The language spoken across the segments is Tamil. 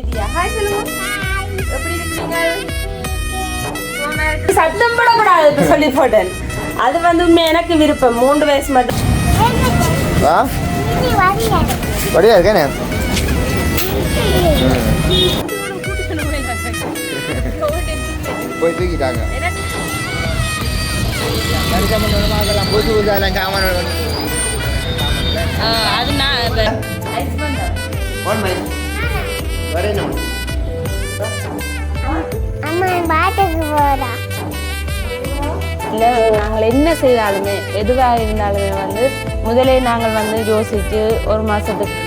ஹாய் சொல்லுங்க எப்படி இருக்கீங்க. சத்தம் போடக்கூடாது இப்ப சொல்லி போட்டேன். அது வந்து உண்மை எனக்கு விருப்பம். மூன்று வயசு மட்டும். ஆ? படியா இருக்கேனே போய் தூக்கிட்டாங்க. புதுசு புதுசாக காமன் அது. நான் ஒன் மை வரேன் அம்மா பாட்டுக்கு போறா. இல்லை நாங்கள் என்ன செய்தாலுமே எதுவாக இருந்தாலுமே வந்து முதலே நாங்கள் வந்து யோசித்து ஒரு மாதத்துக்கு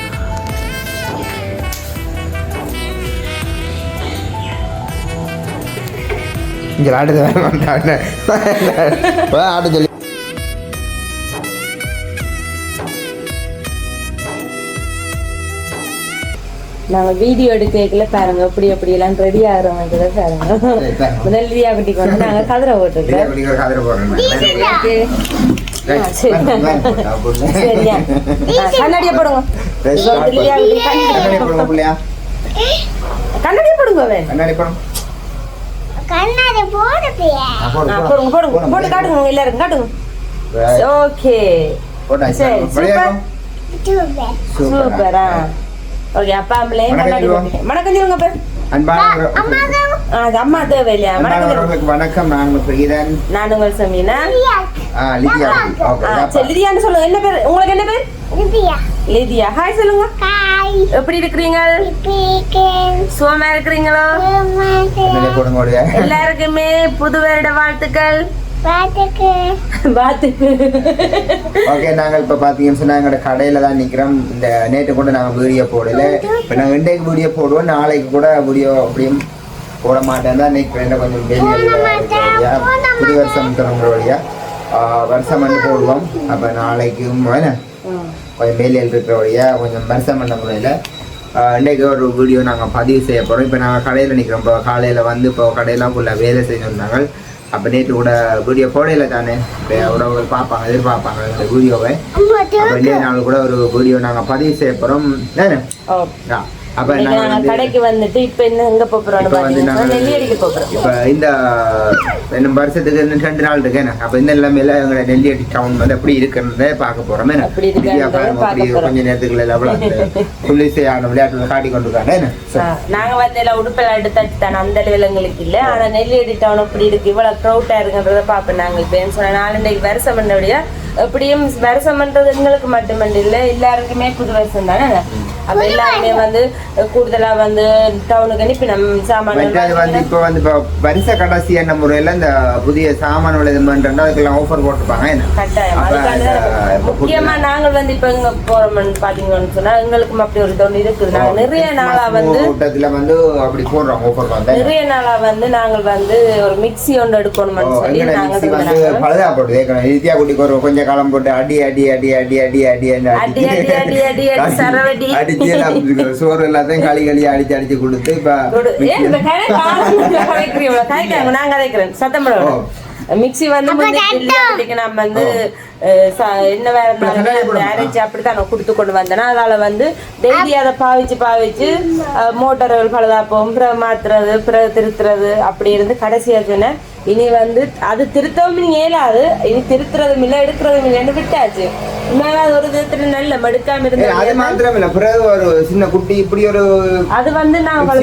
இங்கே ஆடுது வர மாட்டாங்க ஆட சொல்லி நாங்கள் வீடியோ எடுக்கல பாருங்க எப்படி எப்படி எல்லாம் ரெடி ஆகிறோம்ன்றத பாருங்க. முதல் வீடியோ குட்டிக்கு வந்து நாங்கள் கதிரை போட்டுருக்கோம். சரியா? கண்ணாடியை போடுங்க. குட்டி போடுங்க. கண்ணாடியை போடுங்க கண்ணாடி. போடுங்க போடுங்க. போடு, போட்டு காட்டுங்க எல்லாருக்கும் காட்டுங்க. ஓகே. சரி? சூப்பர். சூப்பரா. ஓகே அப்பா அம்மளே வணக்கம் சொல்லுங்க அது அம்மா தேவையில்லையா? வணக்கம் வணக்கம். நான் நான் உங்கள் சமீனா. லிதியான்னு சொல்லுங்க. என்ன பேர்? உங்களுக்கு என்ன பேர்? லிதியா. ஹாய் சொல்லுங்க. ஹாய் எப்படி இருக்கிறீங்க? சுகமா இருக்கிறீங்களோ. எல்லாருக்குமே புது வருட வாழ்த்துக்கள். ஓகே நாங்கள் இப்போ பார்த்தீங்கன்னு சொன்னா எங்களோட கடையில தான் நிக்கிறோம். இந்த நேற்று கூட நாங்கள் வீடியோ போடல. இப்போ நாங்கள் இன்றைக்கு வீடியோ போடுவோம். நாளைக்கு கூட வீடியோ அப்படியும் போட மாட்டேன் தான் இன்னைக்கு வேண்டாம் கொஞ்சம் வெளியே வழியா. புது வருஷம் ஆ, வருஷம் பண்ணி போடுவோம். அப்போ நாளைக்கும் வேணா கொஞ்சம் வேலையில் இருக்கிற வழியா கொஞ்சம் வருஷம் பண்ண முறையில் இன்றைக்கு ஒரு வீடியோ நாங்கள் பதிவு செய்ய போகிறோம் இப்போ நாங்கள் கடையில் நிற்கிறோம் இப்போ காலையில் வந்து இப்போ கடையெல்லாம் ஃபுல்லாக வேலை செஞ்சுருந்தாங்க அப்போ நேற்று கூட வீடியோ போடையில தானே? இப்போ உறவுகள் பார்ப்பாங்க எதிர்பார்ப்பாங்க இந்த வீடியோவை. அப்போ இன்றைய நாள் கூட ஒரு வீடியோ நாங்கள் பதிவு செய்ய போகிறோம் தானே? ஆ, அப்போ நாங்க கடைக்கு வந்துட்டு இப்ப என்ன எங்க போறோம்னு இப்போ வந்து அடிக்க போறோம். இப்போ இந்த வருஷத்துக்கு ரெண்டு நாள் இருக்கு அப்போ இந்த நிலைமையில எங்களோட நெல்லியடி டவுன் வந்து எப்படி இருக்குன்றதை பார்க்க போறோம் என்ன? அப்படி போறோம். கொஞ்ச நேரத்துக்குள்ள எவ்வளோ புள்ளிசையான விளையாட்டுல காட்டி கொண்டிருக்காங்க என்ன? ஆ, நாங்க வந்து எல்லாம் உடுப்பெல்லாம் எடுத்தாச்சு தானே அந்த அளவில் எங்களுக்கு இல்ல ஆனா நெல்லி அடிட்டவன் இப்படி இருக்கு இவ்வளவு க்ரௌட்டா இருக்குன்றத பாப்போம் நாங்க இப்ப என்ன சொன்ன நாலு இன்றைக்கு வருஷம் பண்ணபடியா எப்படியும் வருஷம் பண்றது எங்களுக்கு மட்டுமல்ல இல்ல எல்லாருக்குமே புது வருஷம் தானே அப்ப எல்லாருமே வந்து கூடுதலா வந்து டவுனுக்கு அனுப்பி நம்ம மற்றது வந்து சாமான் இப்போ வந்து இப்போ வரிசை கடைசி என்ன முறையில் இந்த புதிய சாமான் விளையாடுமென்றா அதுக்கெல்லாம் ஆஃபர் என்ன கட்டாயம் இந்த முக்கியமா நாங்கள் வந்து இப்ப எங்க போறோம்னு பாத்தீங்கன்னு சொன்னா எங்களுக்கும் அப்படி ஒரு தோணு இருக்குது நாங்க நிறைய நாளா வந்து கூட்டத்துல வந்து அப்படி போடுறோம் ஆஃபர் வந்து நிறைய நாளா வந்து நாங்கள் வந்து ஒரு மிக்ஸி ஒன்று எடுக்கணும்னு சொல்லி நாங்கள் வந்து. பழுதா போட்டு ஏற்கனவே நித்யா குட்டிக்கு ஒரு கொஞ்ச காலம் போட்டு அடி அடி அடி அடி அடி அடி அடி, அடி, அடி, அடி, அடி, சரவெடி. அடிச்சு சோறு எல்லாத்தையும் களி களி அடிச்சு அடிச்சு கொடுத்து இப்ப நான் கதைக்கிறேன். சத்தம். மிக்ஸி வந்து நம்ம வந்து என்ன? அரைச்சு அப்படித்தான் நான் கொடுத்து கொண்டு வந்தேன்னா அதால வந்து டெய்லி அதை பாவிச்சு பாவிச்சு மோட்டர்கள் பழுதாப்போம். பிறகு மாத்துறது திருத்துறது. அப்படி இருந்து கடைசியா சொன்னேன். இனி வந்து அது திருத்தவும் இயலாது. இனி திருத்துறதும் இல்லை எடுக்கிறதும் இல்லைன்னு விட்டாச்சு. ஒரு விதத்துல நல்ல மடுக்காம அது இருந்தது மாத்திரம் இல்ல பிறகு ஒரு சின்ன குட்டி இப்படி ஒரு அது வந்து நான். அது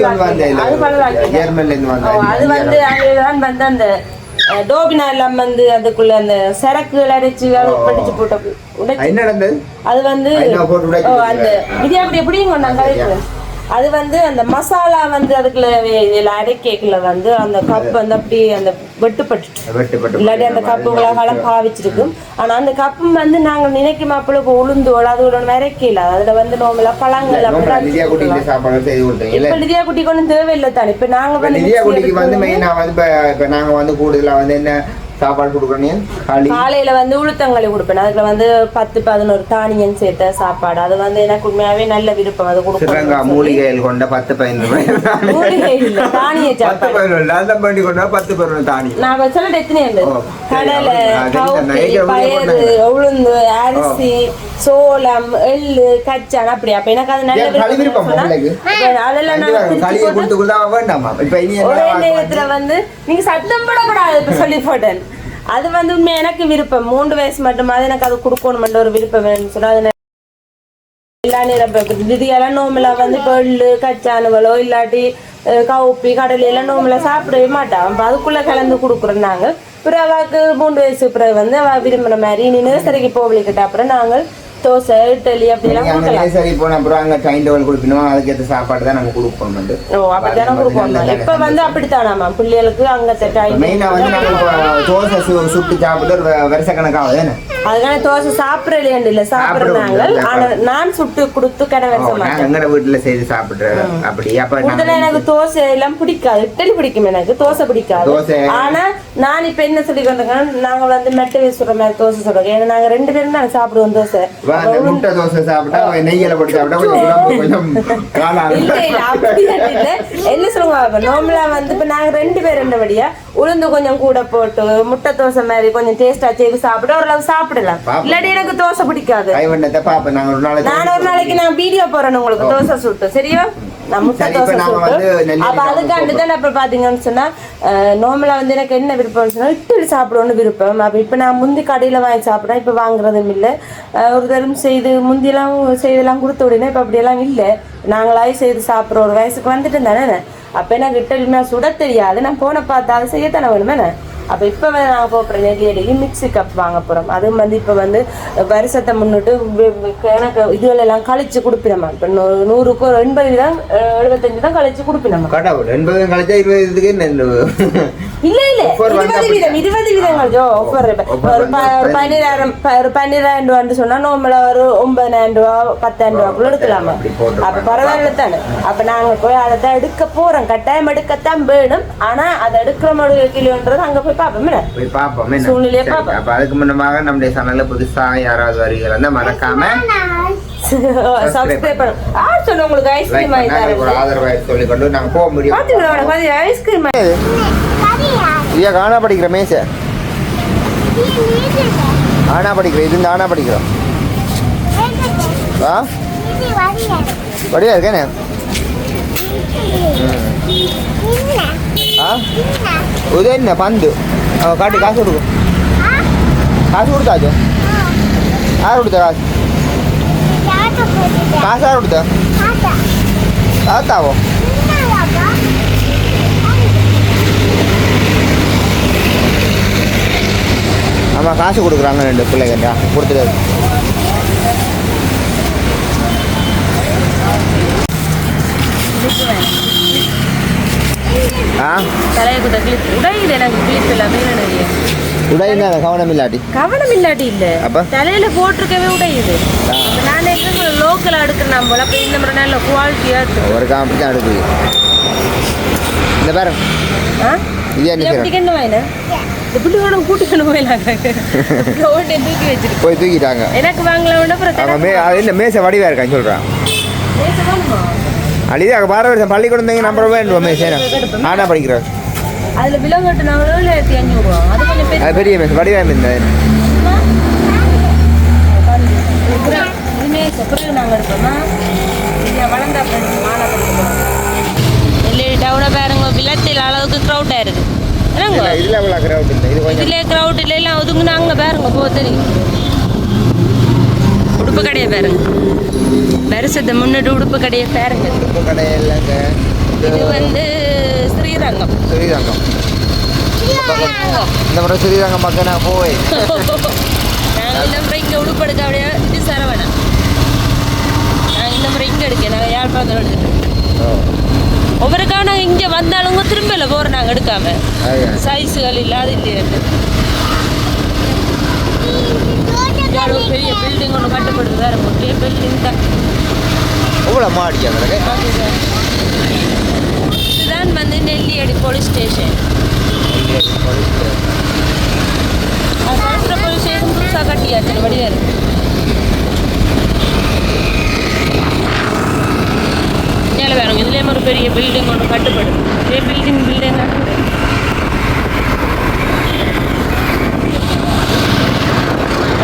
ஜெர்மன்ல இருந்து அது வந்து அதுதான் வந்து அந்த டோபினா எல்லாம் வந்து அதுக்குள்ள அந்த சரக்கு அரைச்சு. படிச்சு போட்ட உடைச்சு என்ன நடந்தது? அது வந்து அந்த இது அப்படி நான் கதைக்கிறேன் அது வந்து அந்த மசாலா வந்து அதுக்குள்ள இதுல அரைக்கேக்குள்ள வந்து அந்த கப் வந்து அப்படி அந்த வெட்டுப்பட்டு இல்லாட்டி அந்த கப்புகளாக பாவிச்சிருக்கும். ஆனா அந்த கப்பு வந்து நாங்க நினைக்கும் அப்பள உளுந்தோல் அதோட விரைக்கல. அதுல வந்து நோம்பல பழங்கள் இப்ப நிதியா குட்டிக்கு ஒன்றும் தேவையில்லை தானே. இப்ப நாங்க வந்து நித்யா குட்டிக்கு வந்து எடுக்கும் மெயினா வந்து இப்ப இப்ப நாங்க வந்து கூடுதலா வந்து என்ன சாப்பாடு கொடுக்குறீங்க களி காலையில வந்து உளுத்தங்களி கொடுப்பேன். அதுல வந்து பத்து பதினோரு தானியம் சேர்த்த சாப்பாடு. அது வந்து எனக்கு உண்மையாவே நல்ல விருப்பம். அது கொடுக்கணும் மூலிகைகள் கொண்ட பத்து பதினொன்று மூலிகை இல்ல தானிய பத்து பதினொன்று அந்த பண்ணி கொண்டா பத்து பதினொன்று தானி நான் சொல்ல எத்தனை சரி, கடலை பயறு. உளுந்து அரிசி சோளம் எள்ளு கச்சான் அப்படி அப்ப எனக்கு அது நல்ல அதெல்லாம் நான் வேண்டாமா? ஒரே நேரத்துல வந்து நீங்க சத்தம் போடக்கூடாது இப்ப சொல்லி போட்டேன். அது வந்து உண்மை எனக்கு விருப்பம். மூன்று வயசு மட்டுமாவது எனக்கு அது கொடுக்கணுமென்ற ஒரு விருப்பம் வேணும்னு சொன்னால் அது எல்லா நேரம் விதியெல்லாம் நோம்புல வந்து இப்போ எள்ளு கச்சானுகளோ இல்லாட்டி கவுப்பி கடலை எல்லாம் நோம்புல சாப்பிடவே மாட்டான். அப்போ அதுக்குள்ள கலந்து கொடுக்குறோம் நாங்கள். பிறகு அவளுக்கு மூன்று வயசு பிறகு வந்து அவள் விரும்பின மாதிரி நீ நர்சரிக்கு போகலிக்கிட்ட அப்புறம் நாங்கள் தோசை இட்லி அப்படிலாம் நீங்க கொடுக்கலாம். நேசரி போன அப்புறம் அங்க டைம் டேபிள் கொடுக்கணும் அதுக்கேற்ற சாப்பாடு தான் நம்ம கொடுப்போம் வந்து. ஓ அப்படித்தானே கொடுப்போம். இப்ப வந்து அப்படித்தானாமா பிள்ளைகளுக்கு அங்க டைம் மெயினா வந்து இப்போ தோசை சுட்டு சாப்பிட்டு வருஷ கணக்காகுது என்ன? அதுக்கான தோசை சாப்பிடல இல்ல சாப்பிடுறாங்க சாப்பிடுறது ஆனா நான் சுட்டு கொடுத்து மாட்டேன் எங்கட வீட்டுல செய்து சாப்பிடுறோம் அப்படி அப்ப முதல்ல எனக்கு தோசை எல்லாம் பிடிக்காது. இட்லி பிடிக்கும் எனக்கு. தோசை பிடிக்காது. ஆனா நான் இப்ப என்ன சொல்லி கொண்டிருக்கேன் நாங்க வந்து மெட்டை சுடுற மாதிரி தோசை சொல்றோம் ஏன்னா நாங்க ரெண்டு பேரும் தான் சாப்பிடுவோம் தோசை. முட்டை தோசை சாப்பிட்டா நெய்யில போட்டு சாப்பிட்டா என்ன சொல்லுவாங்க நார்மலா வந்து இப்ப நாங்க ரெண்டு பேர் ரெண்டபடியா உளுந்து கொஞ்சம் கூட போட்டு முட்டை தோசை மாதிரி கொஞ்சம் டேஸ்டா செய்து சாப்பிட்டு ஓரளவு சாப்பிடலாம். இல்லாட்டி எனக்கு தோசை பிடிக்காது. கைவண்ணத்தை நாங்க ஒரு நாளைக்கு நான் ஒரு நாளைக்கு நான் வீடியோ போறேன் உங்களுக்கு தோசை சுட்டு. சரியா? நான் முட்டை சரி, இப்ப தோசை சுட்டு. அப்ப அதுக்காண்டு தான் பாத்தீங்கன்னு சொன்னா நார்மலா வந்து எனக்கு என்ன விருப்பம்னு சொன்னா இட்லி சாப்பிடணும்னு விருப்பம். அப்ப இப்ப நான் முந்தி கடையில வாங்கி சாப்பிடுறேன் இப்ப வாங்குறதும் இல்ல. ஒரு தரம் செய்து முந்தியெல்லாம் செய்தெல்லாம் கொடுத்த உடனே இப்ப அப்படியெல்லாம் இல்ல. நாங்களாவே செய்து சாப்பிடுற ஒரு வயசுக்கு வந்துட்டு தானே. அப்ப எனக்கு இட்டலிமே சுட தெரியாது. நான் போன பார்த்தா அதை செய்யத்தானே வேணுமே அப்போ இப்போ நாங்கள் போகிறோம் நெல்லியடிக்கு மிக்ஸி கப் வாங்க போகிறோம் அதுவும் வந்து இப்போ வந்து வருஷத்தை முன்னிட்டு எனக்கு இதுகளெல்லாம் கழிச்சு கொடுப்பினோமா? இப்போ நூறுக்கு ஒரு எண்பது அஹ், எழுபத்தஞ்சு தான் கழிச்சு கொடுப்பினோமா? கடவுள் எண்பது கழிச்சா இருபது இதுக்கு இல்ல இல்ல. வந்து இருபது வீதம் இருபது வீதங்கள். ஜோ ஆஃபர் ஒரு வந்து ப- ஒரு பன்னிரெண்டாயிரம் ரூபான்னு சொன்னா நார்மலா ஒரு ஒன்பதாயிரம் ரூபா பத்தாயிரம் ரூபாக்குள்ள எடுக்கலாமா அப்ப பரவாயில்ல தானே? அப்ப நாங்க போய் அதை தான் எடுக்க போறோம். கட்டாயம் எடுக்கத்தான் வேணும். ஆனா அதை எடுக்கிற மாதிரி கிலோன்றது அங்க போய் பார்ப்போம் போய் பார்ப்போம் என்ன? சூழ்நிலையை பார்ப்போம். அப்ப அதுக்கு முன்னமாக நம்முடைய சேனல்ல புதுசா யாராவது வருகிறதா இருந்தா மறக்காம சப்ஸ்கிரைப் பண்ணும் ஆ சொன்ன உங்களுக்கு ஐஸ்கிரீம் தரேன் சொல்லிக்கொண்டு போக முடியும் உனக்கு வந்து ஐஸ்கிரீம் ஐயா காணா படிக்கிற மேச ஆனா படிக்கிற இது ஆனா படிக்கிறோம் ஆ படியா இருக்கேனே ஆ இது என்ன பந்து ஆ, காட்டி காசு கொடுக்கும் காசு கொடுத்தாச்சு யார் கொடுத்த காசு காசு யார் கொடுத்த தாத்தாவோ ஆமாம் காசு கொடுக்குறாங்க ரெண்டு பிள்ளைங்க கொடுத்துட்டு ஆ தலையை குத்த கிளிப் உடையுது எனக்கு கிளிப் எல்லாமே நிறைய உடையுங்க கவனம் இல்லாட்டி கவனம் இல்லாட்டி இல்ல? தலையில போட்டிருக்கவே உடையுது நான் எங்க லோக்கல் எடுக்கிறேன் போல. அப்ப இந்த மாதிரி நல்ல குவாலிட்டியா இருக்கு. ஒரு காம்பி தான் எடுக்குது இந்த பாரு. போய் தூக்கிட்டாங்க. எனக்கு வாங்கலாம் என்ன மேச வடிவா இருக்கான்னு பேசணுமா அழிது அங்கே பார வருஷம் பள்ளிக்கூடம் தங்கி நம்பர் வேண்டும் மேச ஆனா படிக்கிறோம் அதுல விலங்கு கட்டுனாங்களோ அது கொஞ்சம் பெரிய அது பெரிய மேச வடிவா இருந்த இனிமே பிறகு நாங்கள் இங்கே வளர்ந்தா டவுனை பாருங்க விளத்தில் அளவுக்கு க்ரௌட்டாக இருக்கு. என்னங்க? இதில் அவ்வளோ கிரௌட் இல்லை இது கொஞ்சம். இதில் க்ரௌட் இல்லை எல்லாம் ஒதுங்குனாங்க பாருங்க போ தெரியும். உடுப்பு கடையை பாருங்க. வருஷத்தை முன்னிட்டு உடுப்பு கடையை பாருங்க. உப்பு கடை இல்லைங்க. இது வந்து ஸ்ரீரங்கம். ஸ்ரீரங்கம். இந்த முறை ஸ்ரீரங்கம் பக்கம் நான் போய் நாங்கள் இந்த முறை இங்கே உடுப்பு எடுக்க அப்படியே இது சரவணா நாங்கள் இந்த முறை இங்கே எடுக்க நாங்கள் யாழ்ப்பாணத்தில் எடுத்துட்டோம் ஒவ்வொருக்காக நாங்கள் இங்கே வந்தாலும் திரும்பல போகிறோம் நாங்கள் எடுக்காம. சைஸுகள் இல்லாத இல்லையா பெரிய பில்டிங் ஒன்று கட்டப்படுது வேற பெரிய பில்டிங் தான். எவ்வளோ மாடி அதுதான். இதுதான் வந்து நெல்லியடி போலீஸ் ஸ்டேஷன் புதுசாக கட்டியாச்சு வடிவா இருக்கு. மேலே வேறுங்க இதுலேயும் ஒரு பெரிய பில்டிங் ஒன்று கட்டுப்படும் பெரிய பில்டிங் பில்டிங்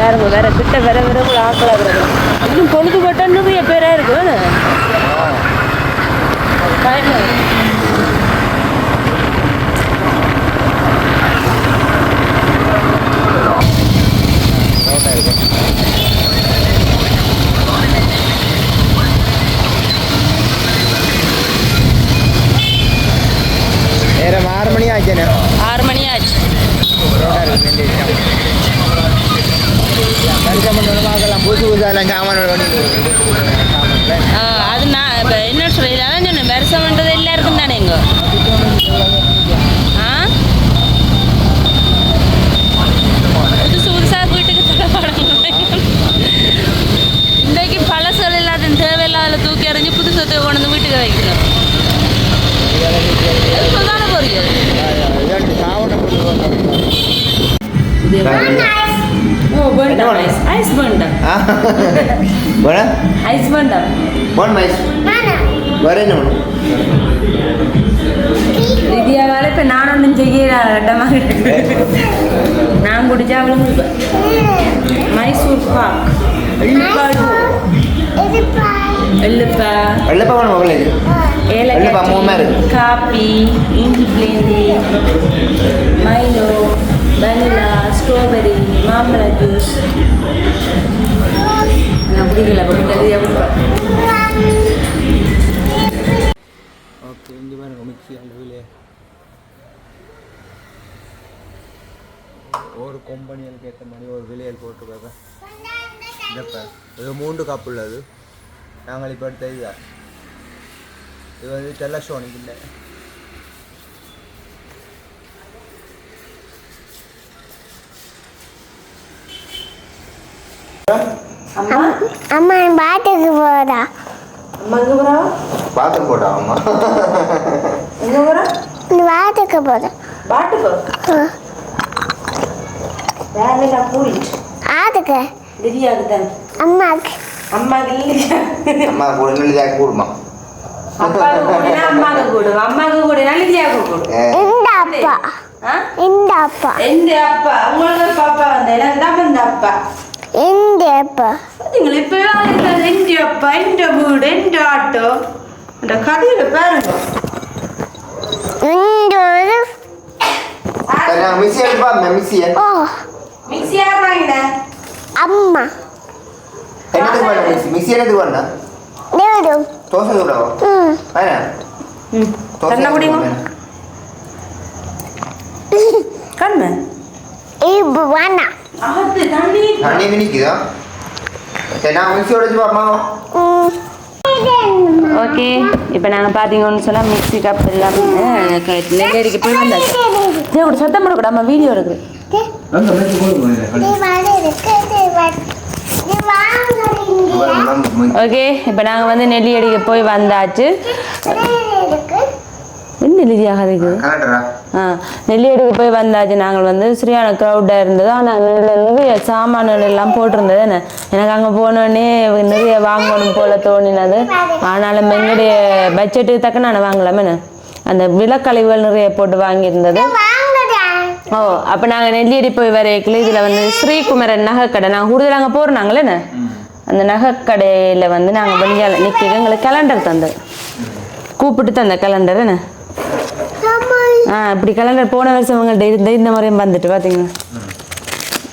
வேறுங்க வேற கிட்ட வேற வேற ஒரு ஆக்கலாக வருது இன்னும் பொழுது போட்டால் நிறைய பேராக இருக்கு வேணா பயமா இருக்கு. நேரம் ஆறு மணி ஆச்சுண்ணே. ஆறு மணி ஆச்சு. பார்க்கலாம் புதுசு புதுசாக எல்லாம் சாமான் ஆ, அது நான் இப்போ என்ன சொல்றது அதான் சொன்னேன் வருஷம் பண்ணுறது எல்லாருக்கும் தானே இங்கே ஆ புதுசு புதுசாக வீட்டுக்கு தரப்படணும் இன்றைக்கு பழசுகள் இல்லாத தேவையில்லாத தூக்கி எறிஞ்சு புதுசத்தை கொண்டு வந்து வீட்டுக்கு வைக்கணும் இப்போதான போறீங்க சாவணம் ஓ வேண்டாம் ஐஸ் ஐஸ் வேண்டாம் போன ஐஸ் வேண்டாம் போன் மைஸ் வேற என்ன பண்ணும் வித்யாவால் இப்போ நான் ஒன்றும் செய்ய கட்டமாக நான் குடிச்சா அவளும் மைசூர் பாக் எள்ளுப்பாடு எள்ளுப்பா. வெள்ளப்பா வேணும் மகளே. எள்ளுப்பா மூணு மாதிரி இருக்கு. காப்பி இஞ்சி பிளேந்தி மைலோ வெனிலா ஸ்ட்ராபெரி மாம்பழ ஜூஸ் நான் குடிக்கல குடிக்கிறது ஓகே இங்கே பாருங்க மிக்சி அளவில் ஒரு கொம்பனியலுக்கு ஏற்ற மாதிரி ஒரு விலையல் போட்டுருக்காங்க இதப்ப இது மூன்று கப் உள்ளது. நாங்கள் இப்போ எடுத்த இதுதான் இது வந்து டெலஷோனிக் இல்லை. அம்மா அம்மா பாட்டுக்கு போறா அம்மா. எங்கே அம்மா நீ போறா ஆதுக்கு திரியாக்கு தான். அம்மாக்கு. அம்மாக்கு இல்லையா அம்மா கூட நல்லதாக கூடுமா? அப்பாவுக்கு கூடினா அம்மாவுக்கு கூடும் அம்மாவுக்கு கூடினா லிதியாவுக்கு கூடும் இந்த அப்பா? இந்த அப்பா? உங்களுக்கு பாப்பா வந்த எனக்கு தான் வந்த அப்பா இந்த அப்பா. பாத்தீங்களா இப்ப எந்த அப்பா எந்த வீடு எந்த ஆட்டோ அந்த கதையில பாருங்க இந்த ஒரு நாங்கள் மிக்ஸி எடுப்பா மிக்ஸியை அது தண்ணி தண்ணி சரி நான் மிக்ஸி உடச்சு பாப்பா ம் ஓகே இப்போ நாங்கள் பார்த்தீங்கன்னு சொன்னால் மிக்ஸி கப் எல்லாமே நெல்லரிக்கு போய் வந்தாச்சு தேவோட சத்தம் போடக்கூடாது நம்ம வீடியோ இருக்குது ஓகே இப்போ நாங்கள் வந்து நெல்லியடிக்கு போய் வந்தாச்சு என்ன நெல்லியாக இருக்குது ஆ நெல்லியடிக்கு போய் வந்தாச்சு. நாங்கள் வந்து சரியான க்ரௌடாக இருந்தது. ஆனால் நிறைய சாமான்கள் எல்லாம் போட்டிருந்தது. என்ன? எனக்கு அங்கே போனோடனே நிறைய வாங்கணும் போல தோணினது. ஆனாலும் எங்களுடைய பட்ஜெட்டுக்கு தக்க நான் வாங்கலாமே அந்த விலக்கழிவுகள் நிறைய போட்டு வாங்கியிருந்தது. ஓ அப்போ நாங்கள் நெல்லியடி போய் வரைக்கல இதில் வந்து ஸ்ரீகுமரன் நகைக்கடை. நாங்கள் கூடுதல் அங்கே போகிறோம் என்ன? அந்த நகைக்கடையில் வந்து நாங்கள் வெளியால் நிற்க எங்களுக்கு கேலண்டர் தந்தது. கூப்பிட்டு தந்த கேலண்டர் என்ன? ஆ இப்படி கேலண்டர் போன வருஷம் உங்கள்கிட்ட இருந்த இந்த முறையும் வந்துட்டு பார்த்தீங்களா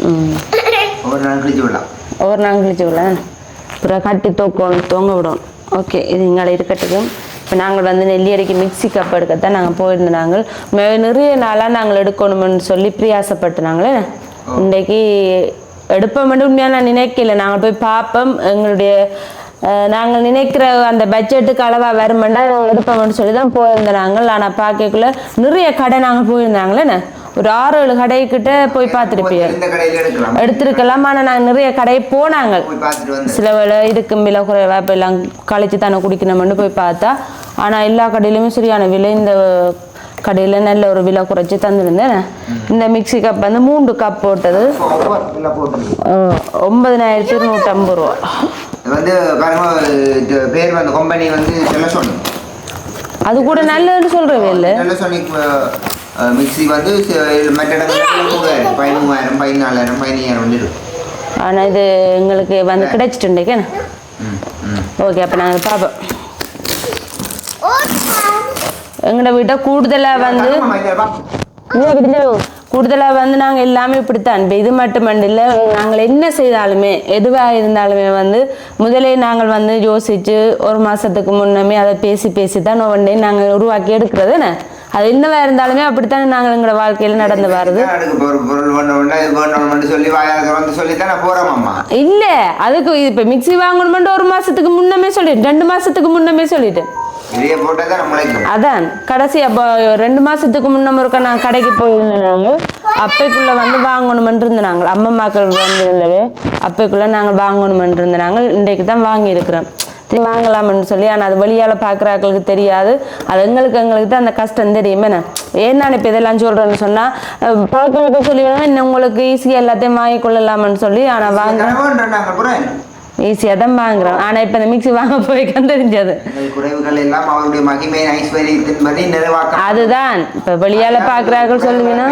ம். ஒரு நாள் கழிச்சு விடலாம். ஒவ்வொரு நாள் கழிச்சு விட அப்புறம் கட்டி தூக்கணும் தொங்க விடணும் ஓகே இது இங்கே இருக்கட்டும் இப்போ நாங்கள் வந்து நெல்லியடிக்கு மிக்ஸி கப் எடுக்கத்தான் நாங்கள் போயிருந்தோம் நாங்கள். நிறைய நாளாக நாங்கள் எடுக்கணும்னு சொல்லி பிரியாசப்பட்டு நாங்களே இன்றைக்கு எடுப்போம்னு உண்மையாக நான் நினைக்கல. நாங்கள் போய் பார்ப்போம். எங்களுடைய நாங்கள் நினைக்கிற அந்த பட்ஜெட்டுக்கு அளவாக வருமெண்டா நாங்கள் எடுப்போம்னு சொல்லி தான் போயிருந்தோம் நாங்கள் ஆனால் பார்க்கக்குள்ள நிறைய கடை நாங்கள் போயிருந்தாங்களே ஒரு ஆறு ஏழு கடைக்கிட்ட போய் பார்த்துருப்பீங்க. எடுத்திருக்கலாம். ஆனால் நான் நிறைய கடை போனாங்க. சில வேளை இதுக்கும் விலை குறைவா இப்போ எல்லாம் கழிச்சு தானே குடிக்கணும்னு போய் பார்த்தா ஆனால் எல்லா கடையிலுமே சரியான விலை. இந்த கடையில் நல்ல ஒரு விலை குறைச்சி தந்துருந்தேன் இந்த மிக்ஸி கப் வந்து மூன்று கப் போட்டது. ஒன்பதினாயிரத்தி இருநூற்றம்பது ரூபா. வந்து பாருங்க பேர் வந்து கம்பெனி வந்து டெலசோனிக் அது கூட நல்லதுன்னு சொல்கிறவே இல்லை. டெலசோனிக் மிக்ஸி வந்து மற்ற இடங்களில் மூவாயிரம் பதிமூவாயிரம் பதினாலாயிரம் பதினையாயிரம் வந்து ஆனால் இது எங்களுக்கு வந்து ம் ஓகே அப்போ நாங்கள் பார்ப்போம் எங்களோட வீட்டை கூடுதலாக வந்து கூடுதலாக வந்து நாங்கள் எல்லாமே இப்படித்தான். இப்போ இது மட்டுமண்டு இல்லை நாங்கள் என்ன செய்தாலுமே எதுவாக இருந்தாலுமே வந்து முதலே நாங்கள் வந்து யோசித்து ஒரு மாதத்துக்கு முன்னமே அதை பேசி பேசி தான் ஒவ்வொன்றே நாங்கள் உருவாக்கி எடுக்கிறது என்ன? அது என்னவா இருந்தாலுமே அப்படித்தானே நாங்கள் எங்களோட வாழ்க்கையில் நடந்து வருது இல்ல அதுக்கு இப்போ மிக்ஸி வாங்கணுமென்ட்டு ஒரு மாசத்துக்கு முன்னமே சொல்லிட்டேன். ரெண்டு மாசத்துக்கு முன்னமே சொல்லிட்டேன். அதான் கடைசி அப்போ ரெண்டு மாசத்துக்கு முன்னம் இருக்க நான் கடைக்கு போயிருந்தேன் நாங்கள் அப்பைக்குள்ள வந்து வாங்கணுமென்று இருந்தோம் நாங்கள் அம்மம்மாக்கள் வந்து இருந்தது அப்பைக்குள்ள நாங்கள் வாங்கணுமென்று இருந்தோம் நாங்கள் இன்றைக்கு தான் வாங்கி இருக்கிறோம் சரி வாங்கலாம்னு சொல்லி ஆனால் அது வெளியால் பார்க்குறாக்களுக்கு தெரியாது. அது எங்களுக்கு எங்களுக்கு தான் அந்த கஷ்டம் தெரியுமே என்ன ஏன் நான் இப்போ இதெல்லாம் சொல்கிறேன்னு சொன்னால் பழக்க சொல்லி இன்னும் உங்களுக்கு ஈஸியாக எல்லாத்தையும் வாங்கி கொள்ளலாம்னு சொல்லி ஆனால் வாங்க ஈஸியாக தான் வாங்குறோம். ஆனால் இப்போ இந்த மிக்ஸி வாங்க போய்க்கான் தெரிஞ்சது. குறைவுகள் எல்லாம் அவருடைய மகிமை ஐஸ்வர்யத்தின் படி நிறைவாக்க அதுதான். இப்போ வெளியால பார்க்குறார்கள் சொல்லுவீங்கன்னா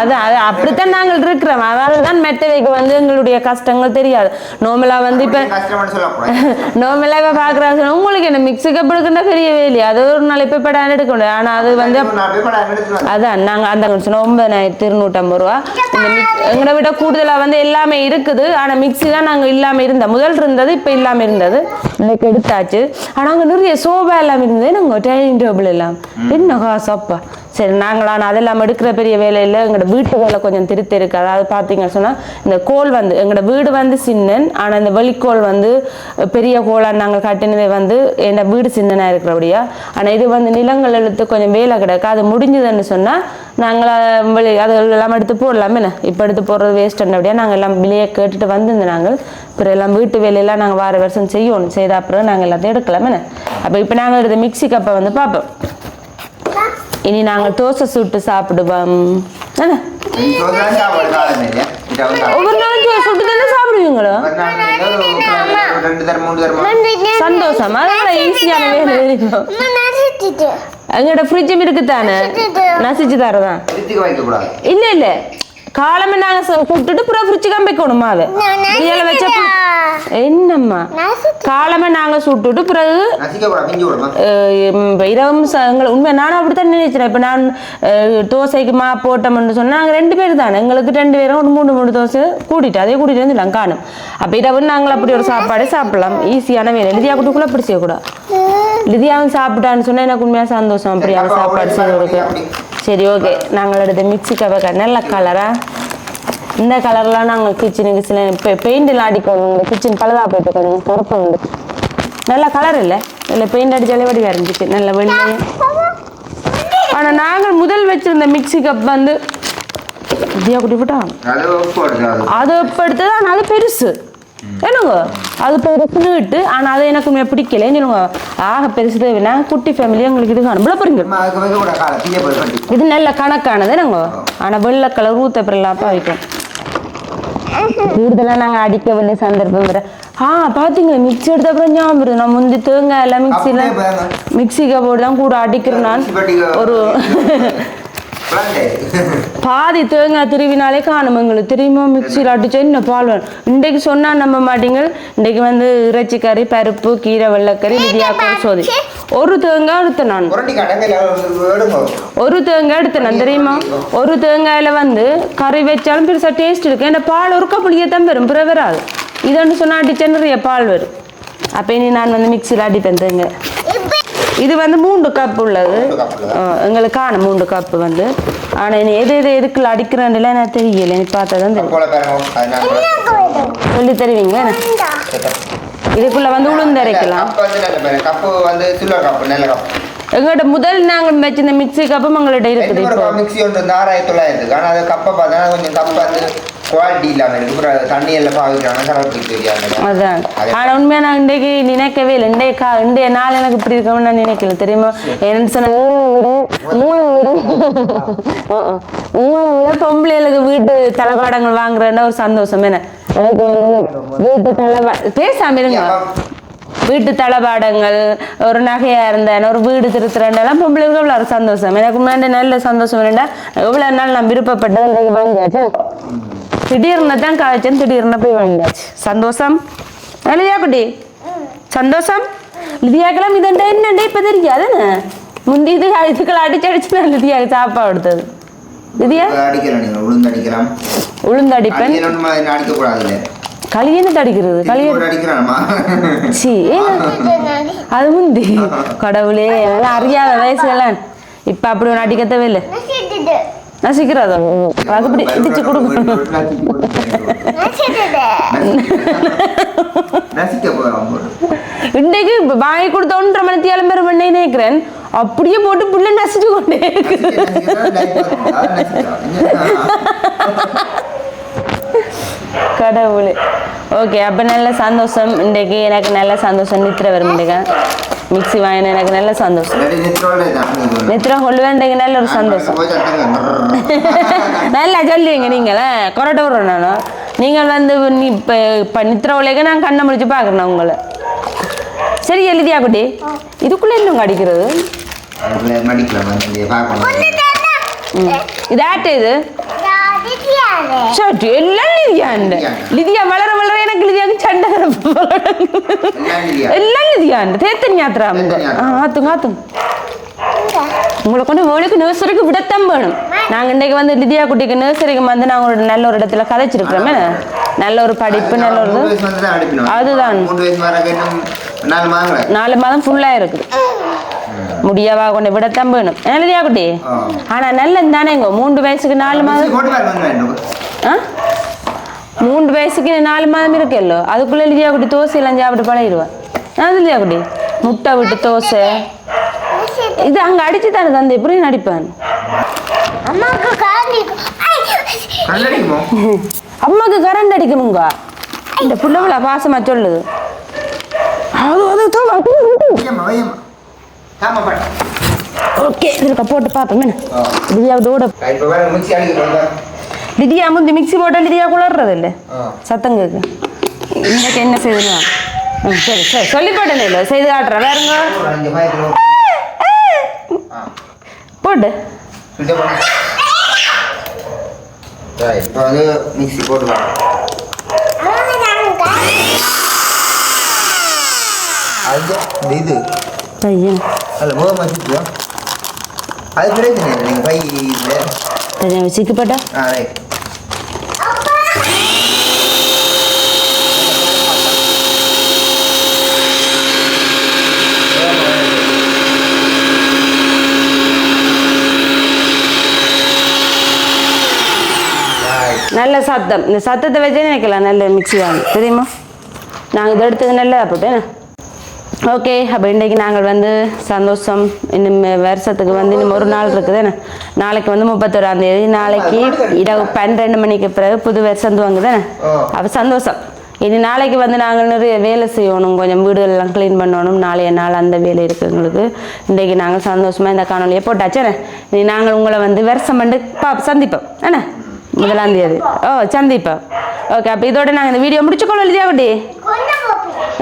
அது அது அப்படித்தான் நாங்கள் இருக்கிறோம். அதனால தான் மெட்டவைக்கு வந்து எங்களுடைய கஷ்டங்கள் தெரியாது. நார்மலாக வந்து இப்போ நார்மலாக இப்போ பார்க்குறாங்க உங்களுக்கு என்ன மிக்ஸி கப் எடுக்கணும்னா பெரிய வேலையா அது ஒரு நாள் இப்போ இப்போ எடுக்க முடியாது ஆனால் அது வந்து போய் படம். அதான் நாங்கள் அந்த சொன்னோம் ஒன்பதாயிரத்தி இருநூற்றம்பது ரூபா. இந்த மிக்ஸ் எங்களை விட கூடுதலாக வந்து எல்லாமே இருக்குது. ஆனால் மிக்ஸி தான் நாங்கள் இல்லாமல் இருந்தோம். முதல் இருந்தது இப்போ இல்லாமல் இருந்தது. இன்னைக்கு எடுத்தாச்சு. ஆனால் அங்கே நிறைய சோபா எல்லாம் இருந்தது. நாங்கள் டைனிங் டேபிள் எல்லாம். என்ன காசப்பா சரி நாங்களாம் ஆனால் இல்லாமல் எடுக்கிற பெரிய வேலையில் எங்களோட வீட்டு வேலை கொஞ்சம் திருத்தி இருக்கு. அதாவது பார்த்தீங்கன்னு சொன்னால் இந்த கோல் வந்து எங்களோட வீடு வந்து சின்னன் ஆனால் இந்த வெளிக்கோல் வந்து பெரிய கோலாக நாங்கள் கட்டினதே வந்து என்னோட வீடு சின்னனாக இருக்கிறபடியா. ஆனால் இது வந்து நிலங்கள் இழுத்து கொஞ்சம் வேலை கிடக்கு. அது முடிஞ்சதுன்னு சொன்னால் நாங்கள் வெளி அது எல்லாம் எடுத்து போடலாமே. என்ன? இப்போ எடுத்து போடுறது வேஸ்ட் அப்படியா? நாங்கள் எல்லாம் வெளியே கேட்டுட்டு வந்திருந்தோம் நாங்கள் அப்புறம் எல்லாம் வீட்டு வேலையெல்லாம் நாங்கள் வார வருஷம் செய்யணும் செய்த அப்புறம் நாங்கள் எல்லாத்தையும் எடுக்கலாமே. என்ன? அப்போ இப்போ நாங்கள் எடுத்த மிக்ஸி கப்பை வந்து பார்ப்போம். இனி நாங்கள் தோசை சுட்டு சாப்பிடுவோம். ஒவ்வொரு நாளும் தோசை சுட்டு தானே சாப்பிடுவீங்களோ? சந்தோஷம்? அதெல்லாம் ஈஸியான வேலை நசிச்சிட்டு எங்கள்கிட்ட ஃப்ரிட்ஜும் இருக்குதானே நசிச்சு தரதான் இல்ல இல்ல. காலமே நாங்க ச- சுட்டுட்டு அப்புறம் ஃப்ரிட்ஜுக்கு வைக்கணுமா அது? இதில் வச்ச என்னம்மா? காலமே நாங்க சுட்டுட்டு பிறகு இரவும் எங்களை உண்மை நானும் அப்படித்தான் நினைக்கிறேன் இப்போ நான் தோசைக்கு மா போட்டோம்னு சொன்னா நாங்கள் ரெண்டு பேர் தானே. எங்களுக்கு ரெண்டு பேரும் ஒரு மூணு மூணு தோசை கூட்டிட்டு அதே கூட்டிட்டு வந்துடலாம் காணும். அப்போ இரவு நாங்கள் அப்படி ஒரு சாப்பாடு சாப்பிடலாம். ஈஸியான வேலை. லிதியா குட்டுக்குள்ள அப்படி செய்யக்கூடாது. லிதியாவும் சாப்பிட்டான்னு சொன்னா எனக்கு உண்மையாக சந்தோஷம். அப்படி அவன் சாப்பாடு செய்து கொடுக்க சரி ஓகே நாங்கள் எடுத்த மிக்ஸி கவக்க. நல்ல கலரா இந்த கலர்லாம் நாங்கள் கிச்சனுக்கு சில இப்போ பெயிண்டெல்லாம் அடிக்கணும் கிச்சன் பழுதா போயிட்டு கொஞ்சம் கருப்பு உண்டு. நல்ல கலர் இல்லை? இல்லை பெயிண்ட் அடிச்சாலே வடிவா இருந்துச்சு நல்ல வெளியே ஆனால் நாங்கள் முதல் வச்சிருந்த மிக்ஸி கப் வந்து இந்தியா குட்டி போட்டா? அது இப்போ எடுத்தது? ஆனால் அது பெருசு. என்னங்க? அது பெருசு நீட்டு ஆனால் அது எனக்கு பிடிக்கல. சொல்லுங்க? ஆக பெருசு தேவைன்னா குட்டி ஃபேமிலி எங்களுக்கு இது காணும். போறீங்க அம்மா, அதுக்கு வைக்கக்கூடாது காலை தீய போய். கட்டி இது நல்ல கணக்கானது என்னங்க? ஆனால் வெள்ளை கலர் ஊத்தப்பெல்லாம் வைக்கும். கூடுதலாக நாங்கள் அடிக்கவில்லை சந்தர்ப்பம் வர ஆ பார்த்தீங்க மிக்ஸி எடுத்த அப்புறம் ஞாபகம் வருது. நான் முந்தி தேங்காய் எல்லாம் மிக்சியில். மிக்ஸி கபோர்டு தான் கூட அடிக்கிறேன் நான். ஒரு. பாதி தேங்காய் திருவினாலே காணும் எங்களுக்கு தெரியுமா மிக்சியில் அடிச்சா என்ன பால் வேணும் இன்றைக்கு சொன்னா நம்ப மாட்டீங்க இன்றைக்கு வந்து இறைச்சி கறி பருப்பு கீரை வெள்ளைக்கறி இடியாப்பம் சோதி. ஒரு தேங்காய் எடுத்தேன் நான். ஒரு தேங்காய் எடுத்தேன் நான் தெரியுமா? ஒரு தேங்காயில வந்து கறி வச்சாலும் பெருசா டேஸ்ட் இருக்கு. ஏன்னா பால் ஒரு கப்பலியே தான் வரும் பிற வராது. இதுன்னு சொன்னா அடிச்சா நிறைய பால் வரும். அப்போ இனி நான் வந்து மிக்சியில் அடிப்பேன் தேங்காய். இது வந்து மூன்று கப் உள்ளது. எங்களுக்கு காணும் மூன்று கப் வந்து. ஆனா இனி எது எது எதுக்குள்ள அடிக்கிறேன்ல எனக்கு தெரியல. நீ பார்த்தா தான் தெரியும் சொல்லி தருவீங்களா இதுக்குள்ள வந்து உளுந்து அரைக்கலாம். கப்பு வந்து நல்ல பாருங்க. கப்பு வந்து சில்வர் கப்பு நல்ல கப்பு எங்கள்கிட்ட முதல் நாங்கள் வச்சிருந்த மிக்ஸி கப்பும் எங்கள்கிட்ட இருக்குது மிக்ஸி ஒன்று ஆறாயிரத்தி தொள்ளாயிரத்துக்கு. ஆனால் அது கப்பை பார்த்தா கொஞ்சம் கப்பு வந்து குவாலிட்டி இல்லாம இருக்கு. அப்புறம் தண்ணி எல்லாம் பாவிக்கிறாங்க கலர் தெரியாது அதான். ஆனா உண்மையா நான் இன்றைக்கு நினைக்கவே இல்லை. இன்றைய கா இன்றைய நாள் எனக்கு இப்படி இருக்கும்னு நான் நினைக்கல. தெரியுமா? என்ன சொன்ன மூணு வீடு மூணு வீடு பொம்பளைகளுக்கு வீட்டு தளபாடங்கள் வாங்குறேன்னா ஒரு சந்தோஷம் என்ன? வீட்டு தளபா பேசாம இருங்க. வீட்டு தளபாடங்கள் ஒரு நகையா இருந்தேன் ஒரு வீடு திருத்துறேன்டெல்லாம் பொம்பளைகளுக்கு எவ்வளோ ஒரு சந்தோஷம். எனக்கு முன்னாடி நல்ல சந்தோஷம் வேண்டாம் எவ்வளோ நாள் நான் விருப்பப்பட்டது வாங்கியாச்சு. திடீர்னு தான் காய்ச்சல் திடீர்னு போய் வாங்கியாச்சு. சந்தோஷம்? இல்லையா குட்டி? சந்தோஷம்? லிதியாக்கெல்லாம் இதண்டா என்னண்டா இப்போ தெரியாதுன்னு முந்தி இது இதுக்கள் அடிச்சு அடிச்சு நான் லிதியாக்கு சாப்பாடு கொடுத்தது லிதியா அடிக்கலாம் நீங்க உளுந்து அடிக்கலாம். உளுந்து அடிப்பேன். அடிக்கணும் அடிக்க கூடாதுல்ல களி என்ன அடிக்கிறது? களி போட்டு அடிக்கிறாமா சி. அது முந்தி. கடவுளே அதெல்லாம் அறியாத வயசுலாம் இப்ப அப்படி ஒன்று அடிக்க தேவையில்லை நசிட்டுது. நசிக்கிறதோ அதுபடி இடிச்சு கொடுக்கணும் இன்னைக்கு வாங்கி கொடுத்த ஒன்றரை மணி பண்ணி நினைக்கிறேன். அப்படியே போட்டு புள்ள நசிச்சு கொண்டே இருக்கு. கடவுளே. ஓகே அப்போ நல்ல சந்தோஷம். இன்றைக்கு எனக்கு நல்ல சந்தோஷம். நித்திர வரும் இன்றைக்கு மிக்ஸி வாங்கின எனக்கு நல்ல சந்தோஷம். நித்திர கொள்ளுவேன் இன்றைக்கு நல்ல ஒரு சந்தோஷம். நல்லா சொல்லுவீங்க நீங்களே கொரட்ட விடுறேன் நானும் நீங்கள் வந்து நீ இப்போ இப்போ நித்திர உலக நான் கண்ணை முடிச்சு பார்க்குறேன் உங்களை. சரி எழுதியா குட்டி? இதுக்குள்ளே இன்னும் அடிக்கிறது? ம். இது ஆட்டு இது? சரி எல்லாம் லிதியாண்டு லிதியா வளர வளர எனக்கு லிதியாக்கு சண்டை எல்லாம் லிதியாண்டு தேத்தன் யாத்திரா ஆத்துங்க ஆத்துங்க உங்களை கொண்டு வேலைக்கு நர்சரிக்கு விடத்தான் வேணும். நாங்கள் இன்றைக்கு வந்து லிதியா குட்டிக்கு நர்சரிக்கு வந்து நாங்கள் ஒரு நல்ல ஒரு இடத்துல கதைச்சிருக்கிறோமே. நல்ல ஒரு படிப்பு நல்ல ஒரு. அதுதான். நாலு மாதம் ஃபுல்லாக இருக்குது முடியவா கொண்டு விடத்தான் வேணும். லிதியா குட்டி. ஆனால் நல்லது தானேங்க மூன்று வயசுக்கு நாலு மாதம் ஆ? மூன்று வயசுக்கு நாலு மாதம் இருக்குல்லோ. அதுக்குள்ள லிதியா குட்டி தோசை எல்லாம் சாப்பிட்டு பழகிடுவேன் அது லிதியா குட்டி முட்டை விட்டு தோசை. இது அங்க அடிச்சு தானே தந்தை எப்படி நடிப்பேன் அம்மாக்கு அம்மாக்கு கரண்ட் அடிக்கணுங்க இந்த புள்ளவிழா பாசமா சொல்லுது. அது அது ஓகே இதுல போட்டு பார்ப்போம். லிதியா தோட இப்போ வேற மிக்ஸி அடிக்க லிதியா முந்தி மிக்ஸி போட்டா லிதியா குளர்றது இல்லை சத்தம் கேக்கு. இன்னைக்கு என்ன செய்யுதுன்னா ம், சரி சரி. சொல்லி போட்டேன் இல்லை செய்து காட்டுறேன். வேறுங்க ஒரு அஞ்சு பாய்க்கிலோ ஆ போட்டு இப்போ வந்து மிக்ஸி போட்டுக்கலாம். அது இது. பையன். அதில் முகம் வச்சுட்டியோ அது இல்லை நீங்கள் பை சிக்கப்பட்டா ஆ ரைட். நல்ல சத்தம். இந்த சத்தத்தை வச்சே நினைக்கலாம் நல்ல மிக்ஸி வாங்கி. தெரியுமா? நாங்கள் இதை எடுத்தது நல்லதா போட்டேன் ஓகே அப்போ இன்றைக்கு நாங்கள் வந்து சந்தோஷம் இன்னும் வருஷத்துக்கு வந்து இன்னும் ஒரு நாள் இருக்குது. என்ன? நாளைக்கு வந்து முப்பத்தொராம் தேதி. நாளைக்கு இரவு பன்னிரெண்டு மணிக்கு பிறகு புது வருஷம் துவங்குதானே. அப்போ சந்தோஷம். இனி நாளைக்கு வந்து நாங்கள் நிறைய வேலை செய்யணும். கொஞ்சம் வீடுகளெல்லாம் க்ளீன் பண்ணணும். நாளைய நாள் அந்த வேலை இருக்குது எங்களுக்கு. இன்றைக்கு நாங்கள் சந்தோஷமாக இந்த காணொலியை போட்டாச்சேண்ணே இனி நாங்கள் உங்களை வந்து வருஷம் பண்ணி பா சந்திப்போம். என்ன? முதலாம் தேதி. ஓ சந்திப்போம் ஓகே அப்போ இதோட நாங்கள் இந்த வீடியோ முடிச்சுக்கொள்ள இல்லையா குட்டி?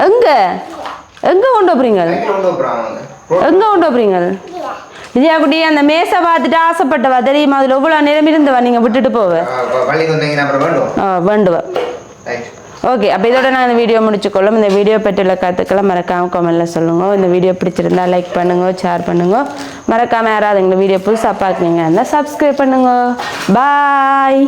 எங்கே? எங்கே கொண்டு போகிறீங்க எங்கே கொண்டு போகிறீங்க விஜயா குட்டி அந்த மேசை பார்த்துட்டு ஆசைப்பட்டவா? தெரியுமா அதில் எவ்வளோ நேரம் இருந்தவா நீங்கள் விட்டுட்டு போவ? பள்ளிக்கு வந்தீங்கன்னா அப்புறம் வேண்டும்? ஆ வேண்டுவா. ஓகே அப்போ இதோட நான் இந்த வீடியோ முடிச்சுக்கொள்ளும். இந்த வீடியோ பற்றியுள்ள கருத்துக்களை மறக்காம கமெண்ட்ல சொல்லுங்கள் இந்த வீடியோ பிடிச்சிருந்தா லைக் பண்ணுங்க ஷேர் பண்ணுங்க. மறக்காமல் யாராவது இந்த வீடியோ புதுசாக பார்க்குறீங்க இருந்தால் சப்ஸ்கிரைப் பண்ணுங்க. பாய்